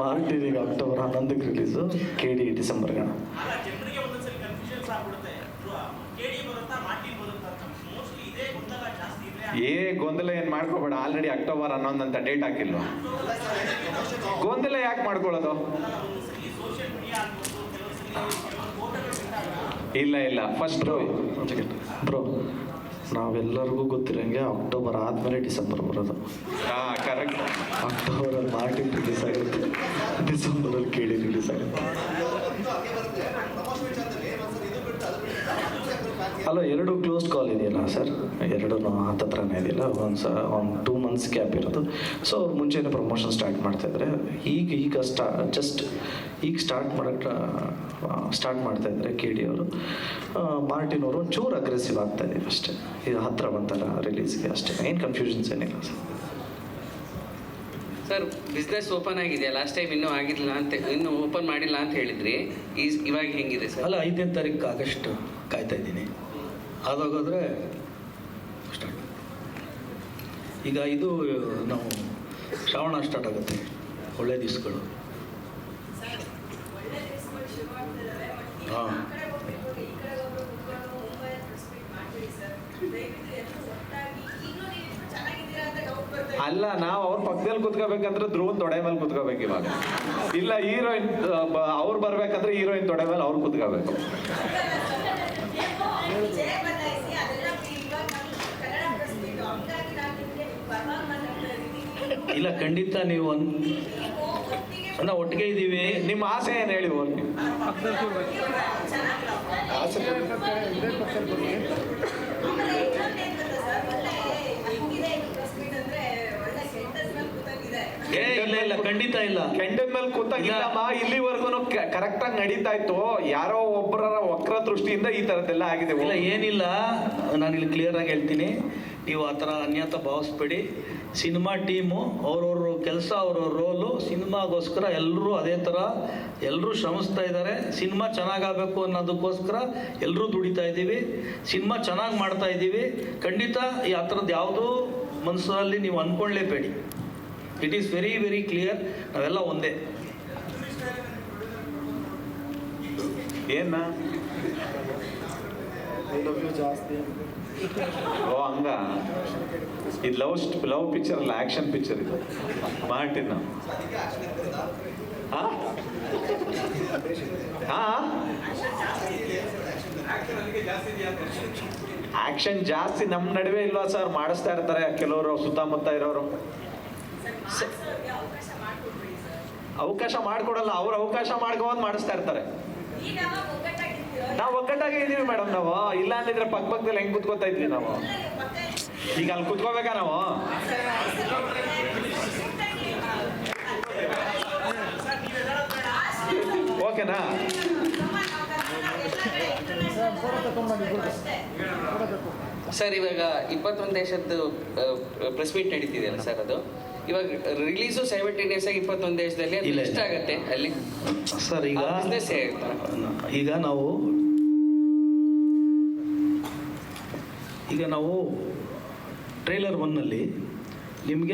ಮಾರ್ಟಿನಿಗೆ October ಹನ್ನೊಂದಕ್ಕೆ release K D ಡಿಸೆಂಬರ್ಗೆ ಏ ಗೊಂದಲ ಏನು ಮಾಡ್ಕೋಬೇಡ. ಆಲ್ರೆಡಿ ಅಕ್ಟೋಬರ್ ಹನ್ನೊಂದು ಅಂತ ಡೇಟ್ ಹಾಕಿಲ್ವ? ಗೊಂದಲ ಯಾಕೆ ಮಾಡ್ಕೊಳ್ಳೋದು? ಇಲ್ಲ ಇಲ್ಲ. ಫಸ್ಟ್ ಬ್ರೋ ಬ್ರೋ ನಾವೆಲ್ಲರಿಗೂ ಗೊತ್ತಿರೋಂಗೆ ಅಕ್ಟೋಬರ್ ಆದಮೇಲೆ ಡಿಸೆಂಬರ್ ಬರೋದು. ಹಾಂ ಕರೆಕ್ಟ್ ಅಕ್ಟೋಬರಲ್ಲಿ ಮಾರ್ಟಿನ್ ರಿಲೀಸ್ ಆಗುತ್ತೆ. ಡಿಸೆಂಬರಲ್ಲಿ ಕೇಳಿ ನೀಡಿ ರಿಲೀಸ್ ಆಗುತ್ತೆ ಅಲ್ಲ, ಎರಡು ಕ್ಲೋಸ್ ಕಾಲ್ ಇದೆಯಲ್ಲ ಸರ್? ಎರಡೂ ಹತ್ತತ್ರನೇ ಇದೆಯಲ್ಲ, ಒಂದು ಸ, ಒಂದು ಟೂ ಮಂತ್ಸ್ ಗ್ಯಾಪ್ ಇರೋದು. ಸೊ ಅವ್ರು ಮುಂಚೆನೇ ಪ್ರಮೋಷನ್ ಸ್ಟಾರ್ಟ್ ಮಾಡ್ತಾಯಿದ್ರೆ ಈಗ ಈಗ ಸ್ಟಾ ಜಸ್ಟ್ ಈಗ ಸ್ಟಾರ್ಟ್ ಮಾಡೋಕ್ಕೆ ಸ್ಟಾರ್ಟ್ ಮಾಡ್ತಾ ಇದ್ದಾರೆ ಕೆ ಡಿ ಅವರು ಮಾರ್ಟಿನ್ ಅವರು ಒಂಚೂರು ಅಗ್ರೆಸಿವ್ ಆಗ್ತಾ ಇದೀವಿ ಅಷ್ಟೇ. ಇದು ಹತ್ತಿರ ಬಂತಲ್ಲ ರಿಲೀಸ್ಗೆ ಅಷ್ಟೇ. ಏನು ಕನ್ಫ್ಯೂಷನ್ಸ್ ಏನಿಲ್ಲ ಸರ್. ಸರ್ ಬಿಸ್ನೆಸ್ ಓಪನ್ ಆಗಿದೆ ಲಾಸ್ಟ್ ಟೈಮ್ ಇನ್ನೂ ಆಗಿರಲಿಲ್ಲ ಅಂತ ಇನ್ನೂ ಓಪನ್ ಮಾಡಿಲ್ಲ ಅಂತ ಹೇಳಿದ್ರಿ ಈಸ್ ಇವಾಗ ಹೆಂಗಿದೆ ಸರ್ ಅಲ್ಲ ಐದನೇ ತಾರೀಕು ಆಗಸ್ಟ್ ಕಾಯ್ತಾ ಇದ್ದೀನಿ ಅದಾಗೋದ್ರೆ ಸ್ಟಾರ್ಟ್ ಈಗ ಇದು ನಾವು ಶ್ರಾವಣ ಸ್ಟಾರ್ಟ್ ಆಗುತ್ತೆ ಒಳ್ಳೆ ದಿವಸಗಳು ಹಾಂ ಅಲ್ಲ ನಾವು ಅವ್ರ ಪಕ್ಕದಲ್ಲಿ ಕುತ್ಕೋಬೇಕಂದ್ರೆ ಧ್ರುವನ್ ತೊಡೆ ಮೇಲೆ ಕುತ್ಕೋಬೇಕು ಇವಾಗ. ಇಲ್ಲ ಹೀರೋಯಿನ್ ಅವ್ರು ಬರ್ಬೇಕಂದ್ರೆ ಹೀರೋಯಿನ್ ತೊಡೆ ಮೇಲೆ ಅವ್ರು ಕುತ್ಕೋಬೇಕು. ಇಲ್ಲ ಖಂಡಿತ ನೀವು ಒಂದ್ ನಾವು ಒಟ್ಟಿಗೆ ಇದ್ದೀವಿ ನಿಮ್ಮ ಆಸೆ ಏನು ಹೇಳಿ ಹೋಗಿ? ಏ ಇಲ್ಲ ಖಂಡಿತ ಇಲ್ಲ. ಕೆಂಡದ ಮೇಲೆ ಕೂತಾಗಿಲ್ಲಮ್ಮ ಇಲ್ಲಿವರೆಗೂ ಕರೆಕ್ಟ್ ಆಗಿ ನಡೀತಾ ಇತ್ತು ಯಾರೋ ಒಬ್ಬರ ವಕ್ರ ದೃಷ್ಟಿಯಿಂದ ಈ ತರದ್ದೆಲ್ಲ ಆಗಿದೆ. ಇಲ್ಲ ಏನಿಲ್ಲ. ನಾನು ಇಲ್ಲಿ ಕ್ಲಿಯರ್ ಆಗಿ ಹೇಳ್ತೀನಿ. ನೀವು ಆ ಥರ ಅನ್ಯತ ಭಾವಿಸ್ಬೇಡಿ. ಸಿನಿಮಾ ಟೀಮು ಅವ್ರವ್ರ ಕೆಲಸ ಅವ್ರವ್ರ ರೋಲು ಸಿನಿಮಾಗೋಸ್ಕರ ಎಲ್ಲರೂ ಅದೇ ಥರ ಎಲ್ಲರೂ ಶ್ರಮಿಸ್ತಾ ಇದ್ದಾರೆ. ಸಿನಿಮಾ ಚೆನ್ನಾಗಾಗಬೇಕು ಅನ್ನೋದಕ್ಕೋಸ್ಕರ ಎಲ್ಲರೂ ದುಡಿತಾ ಇದ್ದೀವಿ. ಸಿನಿಮಾ ಚೆನ್ನಾಗಿ ಮಾಡ್ತಾ ಇದ್ದೀವಿ. ಖಂಡಿತ ಈ ಆ ಥರದ್ದು ಯಾವುದೂ ಮನಸ್ಸಲ್ಲಿ ನೀವು ಅಂದ್ಕೊಳ್ಳೇಬೇಡಿ it is very very clear ನಾವೆಲ್ಲ ಒಂದೇ. ಏನ ಓ, ಹಂಗ. ಇದು ಲವ್ ಲವ್ ಪಿಕ್ಚರ್ ಅಲ್ಲ, ಆಕ್ಷನ್ ಪಿಕ್ಚರ್ ಇದು. ಮಾರ್ಟಿನ್ ಆಕ್ಷನ್ ಜಾಸ್ತಿ ನಮ್ಮ ನಡುವೆ ಇಲ್ವಾ ಸರ್? ಮಾಡಿಸ್ತಾ ಇರ್ತಾರೆ ಕೆಲವರು ಸುತ್ತಮುತ್ತ ಇರೋರು. ಅವಕಾಶ ಮಾಡಿಕೊಡಲ್ಲ, ಅವ್ರು ಅವಕಾಶ ಮಾಡ್ಕೊಂಡು ಮಾಡಿಸ್ತಾ ಇರ್ತಾರೆ. ನಾವು ಒಗ್ಗಟ್ಟಾಗಿ ಇದೀವಿ ಮೇಡಮ್ ನಾವು. ಇಲ್ಲ ಅಂದಿದ್ರೆ ಪಕ್ಕ ಪಕ್ಕದಲ್ಲಿ ಹೆಂಗ್ ಕುತ್ಕೋತಾ ಇದ್ವಿ ನಾವು? ಈಗ ಅಲ್ಲಿ ಕುತ್ಕೋಬೇಕಾ ನಾವು? ಓಕೆನಾ? ಸರ್, ಇವಾಗ ಇಪ್ಪತ್ತೊಂದು ದೇಶದ್ದು ಪ್ರೆಸ್ ಮೀಟ್ ನಡೀತಿದೆಯಲ್ಲ ಸರ್ ಅದು? ಇವಾಗ ರಿಲೀಸು ಸೈಮಲ್ಟೇನಿಯಸ್ ಆಗಿ ಇಪ್ಪತ್ತೊಂದು ದೇಶದಲ್ಲಿ ಅದು ಇಲ್ಲ, ಇಷ್ಟ ಆಗುತ್ತೆ ಅಲ್ಲಿ? ಸರ್ ಈಗ ಬಿಸ್ನೆಸ್ ಈಗ ನಾವು ಈಗ ನಾವು ಟ್ರೈಲರ್ ಒನ್ನಲ್ಲಿ ನಿಮಗೆ